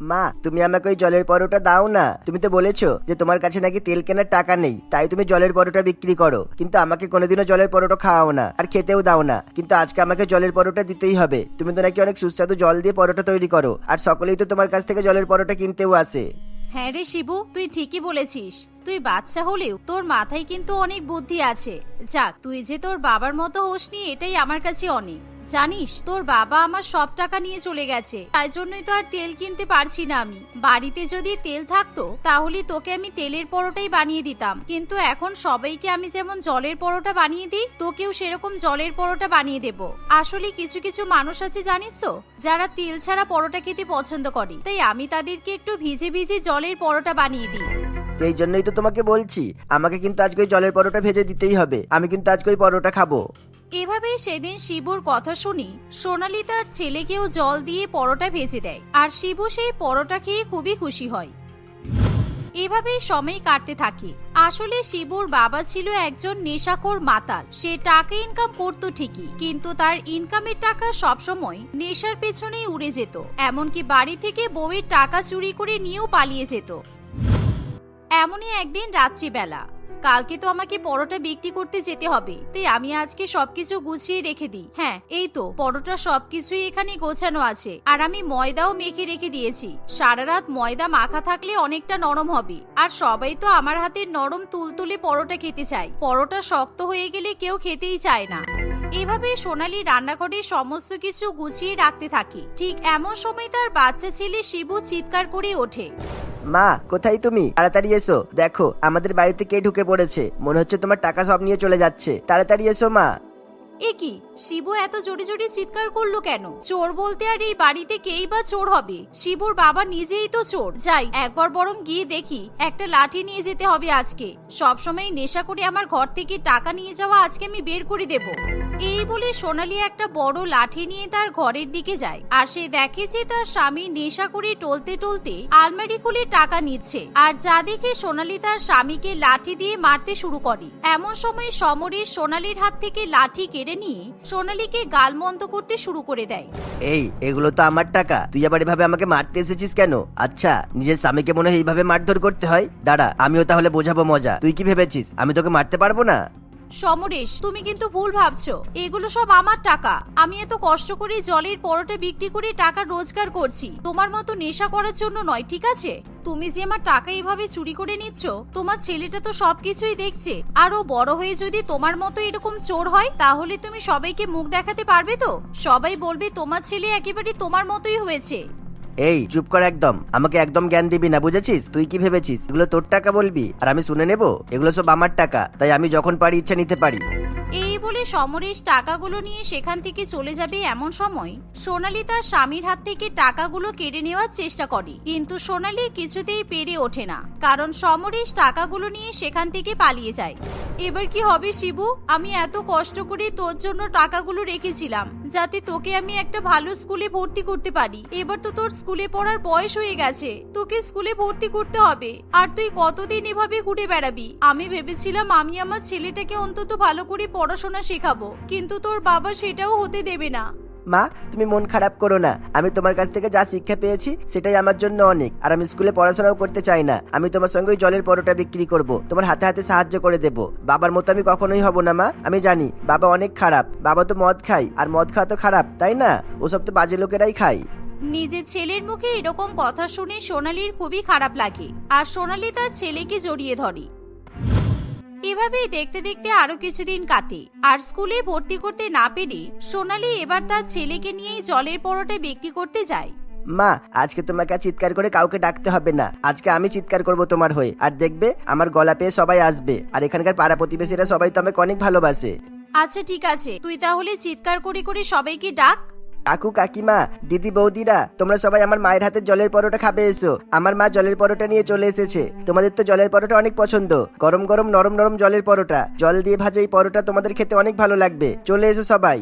মা, তুমি আমাকে ওই জলের পরোটা দাও না। তুমি তো বলেছ যে তোমার কাছে নাকি তেল কেনার টাকা নেই, তাই তুমি জলের পরোটা বিক্রি করো। কিন্তু আমাকে কোনোদিনও জলের পরোটা খাওয়াও না, আর খেতেও দাও না। কিন্তু আজকে আমাকে জলের পরোটা দিতেই হবে। তুমি তো নাকি অনেক সুস্বাদু জল দিয়ে পরোটা তৈরি করো, আর সকলেই তো তোমার কাছ থেকে জলের পরোটা কিনতেও আসে। হ্যাঁ রে শিবু, তুই ঠিকই বলেছিস। তুই বাচ্চা হলেও তোর মাথায় কিন্তু অনেক বুদ্ধি আছে। যাক, তুই যে তোর বাবার মতো হোসনি, এটাই আমার কাছে অনেক। জানিস, তোর বাবা আমার সব টাকা নিয়ে চলে গেছে। তাই জন্যই তো আর তেল কিনতে পারছি না আমি। বাড়িতে যদি তেল থাকতো, তাহলে তোকে আমি তেলের পরোটাই বানিয়ে দিতাম। কিন্তু এখন সবাইকে আমি যেমন জলের পরোটা বানিয়ে দিই, তোকেও সেরকম জলের পরোটা বানিয়ে দেব। আসলে কিছু কিছু মানুষ আছে জানিস তো, যারা তেল ছাড়া পরোটা খেতে পছন্দ করে। তাই আমি তাদেরকে একটু ভিজে ভিজে জলের পরোটা বানিয়ে দিই। সেই জন্যই তো তোমাকে বলছি, আমাকে কিন্তু আজকে ওই জলের পরোটা ভেজে দিতেই হবে। আমি কিন্তু আজকে ওই পরোটা খাব। এভাবেই সেদিন শিবুর কথা শুনি সোনালি তার ছেলেকেও জল দিয়ে পরোটা ভেজে দেয়, আর শিবু সেই পরোটা খেয়ে খুবই খুশি হয়। এভাবেই সময় কাটতে থাকে। আসলে শিবুর বাবা ছিল একজন নেশাখোর মাতাল। সে টাকা ইনকাম করতো ঠিকই, কিন্তু তার ইনকামের টাকা সবসময় নেশার পেছনেই উড়ে যেত। এমনকি বাড়ি থেকে বউয়ের টাকা চুরি করে নিয়েও পালিয়ে যেত। এমনই একদিন রাত্রিবেলা। কালকে তো আমাকে পরোটা বিক্রি করতে যেতে হবে। তাই আমি আজকে সবকিছু গুছিয়ে রেখে দিই। হ্যাঁ এই তো, পরোটা সবকিছুই এখানে গোছানো আছে। আর আমি ময়দাও মেখে রেখে দিয়েছি। সারা রাত ময়দা মাখা থাকলে অনেকটা নরম হবে। আর সবাই তো আমার হাতের নরম তুলতুলে পরোটা খেতে চায়। পরোটা শক্ত হয়ে গেলে কেউ খেতেই চায় না। এভাবে সোনালি রান্নাঘরে সমস্ত কিছু গুছিয়ে রাখতে থাকে। ঠিক এমন সময় তার বাচ্চা ছেলে শিবু চিৎকার করে ওঠে। মা, কোথায় তুমি? তাড়াতাড়ি এসো। দেখো, আমাদের বাড়িতে কে ঢুকে পড়েছে। মনে হচ্ছে তোমার টাকা সব নিয়ে চলে যাচ্ছে। তাড়াতাড়ি এসো, মা। এ কি? শিবু এত জোরে জোরে চিৎকার করল কেন? চোর বলতে আর এই বাড়িতে কেই বা চোর হবে? শিবুর বাবা নিজেই তো চোর। যাই, একবার বরং গিয়ে দেখি, একটা লাঠি নিয়ে যেতে হবে আজকে। সবসময় নেশা করে আমার ঘর থেকে টাকা নিয়ে যাওয়া আজকে আমি বের করে দেব। এই বলে সোনালি একটা বড় লাঠি নিয়ে তার ঘরের দিকে যায়। আর সে দেখে যে তার স্বামী নেশা করে টলতে টলতে আলমারি খুলে টাকা নিচ্ছে। আর যা দেখে সোনালি তার স্বামীকে লাঠি দিয়ে মারতে শুরু করে। এমন সময় সমরেশ সোনালির হাত থেকে লাঠি কেড়ে নিয়ে সোনালিকে গালমন্দ করতে শুরু করে দেয়। এই, এগুলো তো আমার টাকা। তুই আবার এভাবে আমাকে মারতে এসেছিস কেন? আচ্ছা নিজের স্বামীকে মনে হয় এইভাবে মারধর করতে হয়? দাঁড়া, আমিও তাহলে বোঝাবো মজা। তুই কি ভেবেছিস? আমি তোকে মারতে পারব না? সমরেশ, তুমি কিন্তু ভুল ভাবছ। এগুলো সব আমার টাকা। আমি এত কষ্ট করে জলের পরোটা বিক্রি করে টাকা রোজগার করছি। তোমার মতো নেশা করার জন্য নয়, ঠিক আছে? তুমি যে আমার টাকা এভাবে চুরি করে নিচ্ছ, তোমার ছেলেটা তো সবকিছুই দেখছে। আরও বড় হয়ে যদি তোমার মতো এরকম চোর হয়, তাহলে তুমি সবাইকে মুখ দেখাতে পারবে তো? সবাই বলবে, তোমার ছেলে একেবারে তোমার মতোই হয়েছে। এই, চুপ কর একদম। আমাকে একদম জ্ঞান দিবি না, বুঝেছিস? তুই কি ভেবেছিস? এগুলো তোর টাকা বলবি? আর আমি শুনে নেব? এগুলো সব আমার টাকা, তাই আমি যখন পারি ইচ্ছা নিতে পারি। এই বলে সমরেশ টাকাগুলো নিয়ে সেখান থেকে চলে যাবে এমন সময়। সোনালি তার স্বামীর হাত থেকে টাকাগুলো কেড়ে নেওয়ার চেষ্টা করে। কিন্তু সোনালি কিছুতেই পেরে ওঠে না, কারণ সমরেশ টাকাগুলো নিয়ে সেখান থেকে পালিয়ে যায়। এবার কি হবে শিবু? আমি এত কষ্ট করে তোর জন্য টাকাগুলো রেখেছিলাম। যাতে তোকে আমি একটা ভালো স্কুলে ভর্তি করতে পারি। এবার তো তোর স্কুলে পড়ার বয়স হয়ে গেছে। তোকে স্কুলে ভর্তি করতে হবে। আর তুই কতদিন এভাবে ঘুরে বেড়াবি? আমি ভেবেছিলাম আমি আমার ছেলেটাকে অন্তত ভালো করে পড়াশোনা শেখাবো। কিন্তু তোর বাবা সেটাও হতে দেবে না। মা, তুমি মন খারাপ করো না। আমি তোমার কাছ থেকে যা শিক্ষা পেয়েছি, সেটাই আমার জন্য অনেক। আর আমি স্কুলে পড়াশোনাও করতে চাই না। আমি তোমার সঙ্গে ওই জলের পরোটা বিক্রি করব। তোমার হাতে হাতে সাহায্য করে দেব। বাবার মতো আমি কখনোই হব না, মা। আমি জানি, বাবা অনেক খারাপ। বাবা তো মদ খায়। আর মদ খাওয়া তো খারাপ, তাই না? ওসব তো বাজে লোকেরাই খায়। নিজের ছেলের মুখে এরকম কথা শুনে সোনালির খুবই খারাপ লাগে। আর সোনালি তার ছেলেকে জড়িয়ে ধরে। এভাবেই দেখতে দেখতে আরও কিছুদিন কাটে। আর স্কুলে ভর্তি করতে না পেরে সোনালি এবার তার ছেলেকে নিয়েই জলের পরোটা বিক্রি করতে যায়। মা আজকে তোমাকে আর চিৎকার করে কাউকে ডাকতে হবে না। আজকে আমি চিৎকার করব তোমার হয়ে। আর দেখবে আমার গলা পেয়ে সবাই আসবে। আর এখানকার পাড়া প্রতিবেশীরা সবাই তো আমাকে অনেক ভালোবাসে। আচ্ছা ঠিক আছে। তুই তাহলে চিৎকার করে করে সবাইকে ডাক। কাকু কাকিমা দিদি বৌদিরা তোমরা সবাই আমার মায়ের হাতে জলের পরোটা খাবে এসো। আমার মা জলের পরোটা নিয়ে চলে এসেছে। তোমাদের তো জলের পরোটা অনেক পছন্দ। গরম গরম নরম নরম জলের পরোটা। জল দিয়ে ভাজা এই পরোটা তোমাদের খেতে অনেক ভালো লাগবে। চলে এসো সবাই।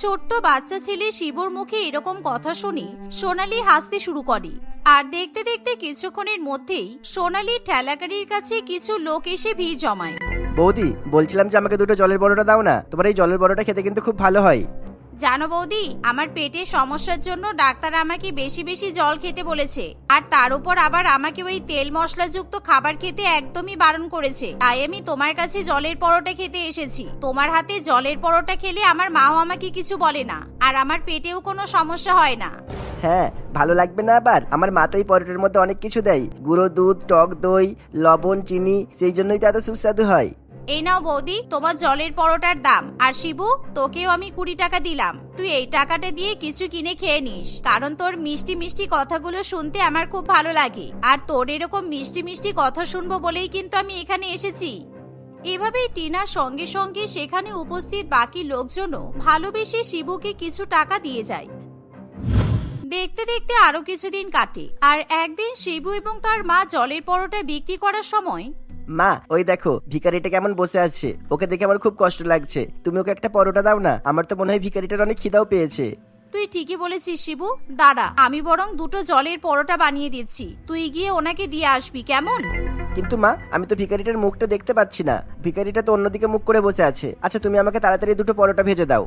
ছোট্ট বাচ্চা ছেলে শিবর মুখে এরকম কথা শুনে সোনালি হাসতে শুরু করে। আর দেখতে দেখতে কিছুক্ষণের মধ্যেই সোনালি ঠেলাগাড়ির কাছে কিছু লোক এসে ভিড় জমায়। বৌদি বলছিলাম যে আমাকে দুটো জলের পরোটা দাও না। তোমার এই জলের পরোটা খেতে কিন্তু খুব ভালো হয়। জানো বৌদি, আমার পেটের সমস্যার জন্য ডাক্তার আমাকে বেশি বেশি জল খেতে বলেছে। আর তার উপর আবার আমাকে ওই তেল মশলাযুক্ত খাবার খেতে একদমই বারণ করেছে। তাই আমি তোমার কাছে জলের পরোটা খেতে এসেছি। তোমার হাতে জলের পরোটা খেলে আমার মাও আমাকে কিছু বলে না। আর আমার পেটেও কোনো সমস্যা হয় না। হ্যাঁ ভালো লাগবে না আবার। আমার মা তো এই পরোটার মধ্যে অনেক কিছু দেয়। গুঁড়ো দুধ, টক দই, লবণ, চিনি, সেই জন্যই তো এত সুস্বাদু হয়। এই নাও বৌদি, তোমার জলের পরোটার দাম। আর শিবু, তোকেও আমি কুড়ি টাকা দিলাম। তুই এই টাকাটা দিয়ে কিছু কিনে খেয়ে নিস। কারণ তোর মিষ্টি মিষ্টি কথাগুলো শুনতে আমার খুব ভালো লাগে। আর তোর এরকম মিষ্টি মিষ্টি কথা শুনব বলেই কিন্তু আমি এখানে এসেছি। এভাবেই টিনার সঙ্গে সঙ্গে সেখানে উপস্থিত বাকি লোকজনও ভালোবেসে শিবুকে কিছু টাকা দিয়ে যায়। দেখতে দেখতে আরও কিছুদিন কাটে। আর একদিন শিবু এবং তার মা জলের পরোটা বিক্রি করার সময় মা ওই দেখো ভিকারিটা কেমন বসে আছে? ওকে দেখে আমার খুব কষ্ট লাগছে। তুমি ওকে একটা পরোটা দাও না আমার তো মনে হয় ভিকারিটার অনেক খিদাও পেয়েছে। তুই ঠিকই বলেছিস শিবু। দাঁড়া আমি বরং দুটো জলের পরোটা বানিয়ে দিচ্ছি। তুই গিয়ে ওনাকে দিয়ে আসবি কেমন? কিন্তু মা আমি তো ভিকারিটার মুখটা দেখতে পাচ্ছি না। ভিকারিটা তো অন্যদিকে মুখ করে বসে আছে। আচ্ছা তুমি আমাকে তাড়াতাড়ি দুটো পরোটা ভেজে দাও।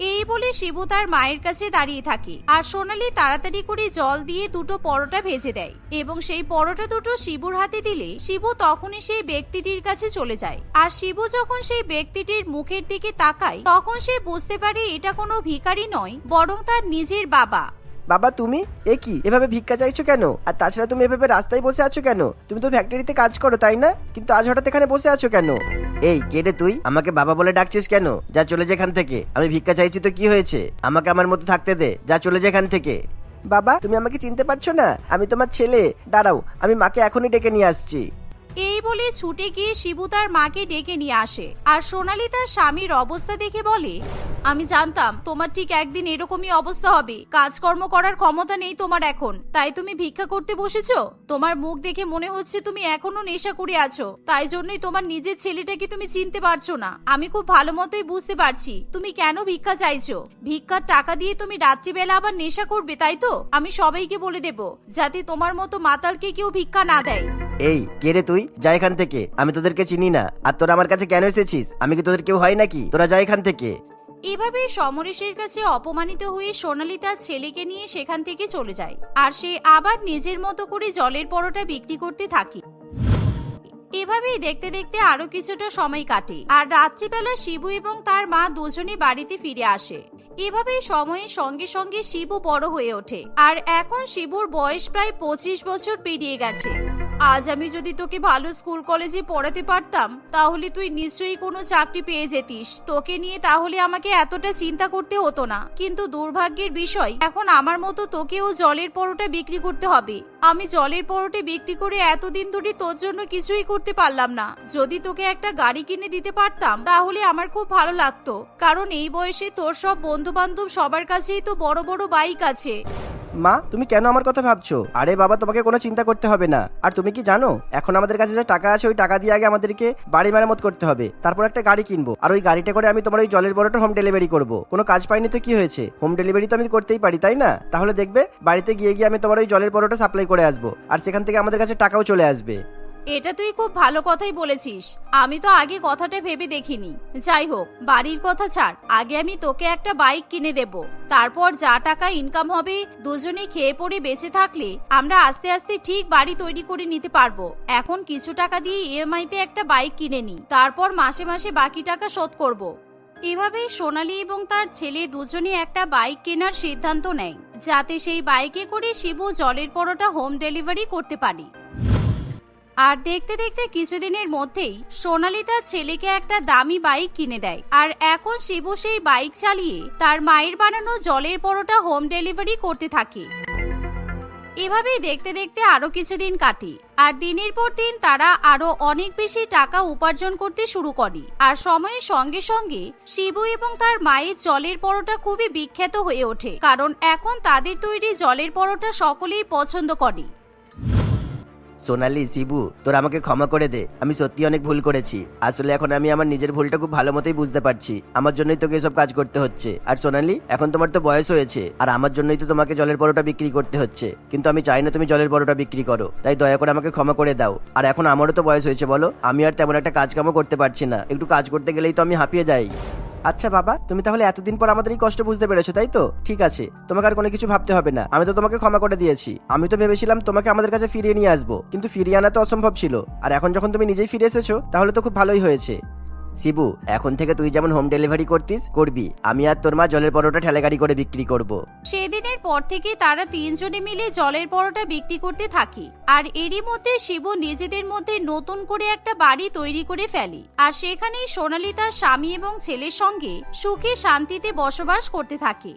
এই বলে শিবু তার মায়ের কাছে দাঁড়িয়ে থাকে। আর সোনালি তাড়াতাড়ি করে জল দিয়ে দুটো পরোটা ভেজে দেয় এবং সেই পরোটা দুটো শিবুর হাতে দিলে শিবু তখনই সেই ব্যক্তিটির কাছে চলে যায়। আর শিবু যখন সেই ব্যক্তিটির মুখের দিকে তাকায়, তখন সে বুঝতে পারে এটা কোনো ভিখারি নয়, বরং তার নিজের বাবা। বাবা, তুমি? এ কি? এভাবে ভিক্ষা চাইছো কেন? আর তাছাড়া তুমি এভাবে রাস্তায় বসে আছো কেন? তুমি তো ফ্যাক্টরিতে কাজ করো, তাই না? কিন্তু আজ হঠাৎ এখানে বসে আছো কেন? এই, কে রে তুই? আমাকে বাবা বলে ডাকছিস কেন? যা চলে যা এখান থেকে। আমি ভিক্ষা চাইছি তো কি হয়েছে? আমাকে আমার মতো থাকতে দে। যা চলে যা এখান থেকে। বাবা, তুমি আমাকে চিনতে পারছ না? আমি তোমার ছেলে। দাঁড়াও, আমি মাকে এখনই ডেকে নিয়ে আসছি। এই বলে ছুটে গিয়ে শিবু তার মাকে ডেকে নিয়ে আসে। আর সোনালি তার স্বামীর অবস্থা দেখে বলে, আমি জানতাম তোমার ঠিক একদিন এরকমই অবস্থা হবে। কাজকর্ম করার ক্ষমতা নেই তোমার এখন। তাই তুমি ভিক্ষা করতে বসেছো? তোমার মুখ দেখে মনে হচ্ছে তুমি এখনও নেশা করে আছো। তাই জন্যই তোমার নিজের ছেলেটাকে তুমি চিনতে পারছ না। আমি খুব ভালো মতোই বুঝতে পারছি। তুমি কেন ভিক্ষা চাইছো? ভিক্ষার টাকা দিয়ে তুমি রাত্রিবেলা আবার নেশা করবে, তাই তো? আমি সবাইকে বলে দেব, যাতে তোমার মতো মাতালকে কেউ ভিক্ষা না দেয়। এই, কে রে তুই? যা এখান থেকে। আমি তোদেরকে চিনি না। আর তোরা আমার কাছে কেন এসেছিস? আমি কি তোদের কেউ হয় নাকি? তোরা যা এখান থেকে। এভাবে সমরেশের কাছে অপমানিত হয়ে সোনালি তার ছেলেকে নিয়ে সেখান থেকে চলে যায়। আর সে আবার নিজের মতো করে জলের পরোটা বিক্রি করতে থাকে। এভাবেই দেখতে দেখতে আরও কিছুটা সময় কাটে। আর রাত্রিবেলা শিবু এবং তার মা দুজনে বাড়িতে ফিরে আসে। এভাবেই সময়ের সঙ্গে সঙ্গে শিবু বড় হয়ে ওঠে। আর এখন শিবুর বয়স প্রায় পঁচিশ বছর পেরিয়ে গেছে। আজ আমি যদি তোকে ভালো স্কুল কলেজে পড়াতে পারতাম, তাহলে তুই নিশ্চয়ই কোনো চাকরি পেয়ে যেতিস। তোকে নিয়ে তাহলে আমাকে এতটা চিন্তা করতে হতো না। কিন্তু দুর্ভাগ্যের বিষয়, এখন আমার মতো তোকেও জলের পরোটা বিক্রি করতে হবে। আমি জলের পরোটে বিক্রি করে এতদিন ধরে তোর জন্য কিছুই করতে পারলাম না। যদি তোকে একটা গাড়ি কিনে দিতে পারতাম, তাহলে আমার খুব ভালো লাগতো। কারণ এই বয়সে তোর সব বন্ধু বান্ধব সবার কাছেই তো বড় বড় বাইক আছে। মা, তুমি কেন আমার কথা ভাবছ? আরে বাবা, তোমাকে কোনো চিন্তা করতে হবে না। আর তুমি কি জানো? এখন আমাদের কাছে যে টাকা আছে, ওই টাকা দিয়ে আগে আমাদেরকে বাড়ি মেরামত করতে হবে। তারপর একটা গাড়ি কিনবো। আর ওই গাড়িটা করে আমি তোমার ওই জলের বড়টা হোম ডেলিভারি করব। কোনো কাজ পাইনি তো কি হয়েছে? হোম ডেলিভারি তো আমি করতেই পারি, তাই না? তাহলে দেখবে, বাড়িতে গিয়ে গিয়ে আমি তোমার ওই জলের বড়টা সাপ্লাই করে আসব। আর সেখান থেকে আমাদের কাছে টাকাও চলে আসবে। এটা তুই খুব ভালো কথাই বলেছিস। আমি তো আগে কথাটা ভেবে দেখিনি। যাই হোক, বাড়ির কথা ছাড়। আগে আমি তোকে একটা বাইক কিনে দেব। তারপর যা টাকা ইনকাম হবে, দুজনে খেয়ে পড়ে বেঁচে থাকলে আমরা আস্তে আস্তে ঠিক বাড়ি তৈরি করে নিতে পারব। এখন কিছু টাকা দিয়ে ইএমআই তে একটা বাইক কিনে নি। তারপর মাসে মাসে বাকি টাকা শোধ করব। এভাবেই সোনালি এবং তার ছেলে দুজনে একটা বাইক কেনার সিদ্ধান্ত নেয়। যাতে সেই বাইকে করে শিবু জলের পরোটা হোম ডেলিভারি করতে পারে। আর দেখতে দেখতে কিছুদিনের মধ্যেই সোনালি তার ছেলেকে একটা দামি বাইক কিনে দেয়। আর এখন শিবু সেই বাইক চালিয়ে তার মায়ের বানানো জলের পরোটা হোম ডেলিভারি করতে থাকে। এভাবেই দেখতে দেখতে আরও কিছুদিন কাটে আর দিনের পর দিন তারা আরও অনেক বেশি টাকা উপার্জন করতে শুরু করে। আর সময়ের সঙ্গে সঙ্গে শিবু এবং তার মায়ের জলের পরোটা খুবই বিখ্যাত হয়ে ওঠে, কারণ এখন তাদের তৈরি জলের পরোটা সকলেই পছন্দ করে। সোনালি, শিবু, তোর আমাকে ক্ষমা করে দে। আমি সত্যি অনেক ভুল করেছি। আসলে এখন আমি আমার নিজের ভুলটা খুব ভালো মতোই বুঝতে পারছি। আমার জন্যই তোকে এসব কাজ করতে হচ্ছে। আর সোনালি, এখন তোমার তো বয়স হয়েছে। আর আমার জন্যই তো তোমাকে জলের পরোটা বিক্রি করতে হচ্ছে। কিন্তু আমি চাই না তুমি জলের পরোটা বিক্রি করো। তাই দয়া করে আমাকে ক্ষমা করে দাও। আর এখন আমারও তো বয়স হয়েছে বলো। আমি আর তেমন একটা কাজ কামও করতে পারছি না। একটু কাজ করতে গেলেই তো আমি হাঁপিয়ে যাই। আচ্ছা বাবা, তুমি তাহলে এতদিন পর আমাদের এই কষ্ট বুঝতে পেরেছ, তাই তো? ঠিক আছে, তোমাকে আর কোনো কিছু ভাবতে হবে না। আমি তো তোমাকে ক্ষমা করে দিয়েছি। আমি তো ভেবেছিলাম তোমাকে আমাদের কাছে ফিরিয়ে নিয়ে আসব। কিন্তু ফিরিয়ে আনা তো অসম্ভব ছিল। আর এখন যখন তুমি নিজেই ফিরে এসেছ, তাহলে তো খুব ভালোই হয়েছে। শিবু, এখন থেকে তুই যেমন হোম ডেলিভারি করতিস, করবি। আমি আর তোর মা জলের পরোটা ঠেলাগাড়ি করে বিক্রি করব। সেদিনের পর থেকে তারা তিনজনে মিলে জলের পরোটা বিক্রি করতে থাকি। আর এরই মধ্যে শিবু নিজেদের মধ্যে নতুন করে একটা বাড়ি তৈরি করে ফেলি। আর সেখানেই সোনালি তার স্বামী এবং ছেলের সঙ্গে সুখে শান্তিতে বসবাস করতে থাকে।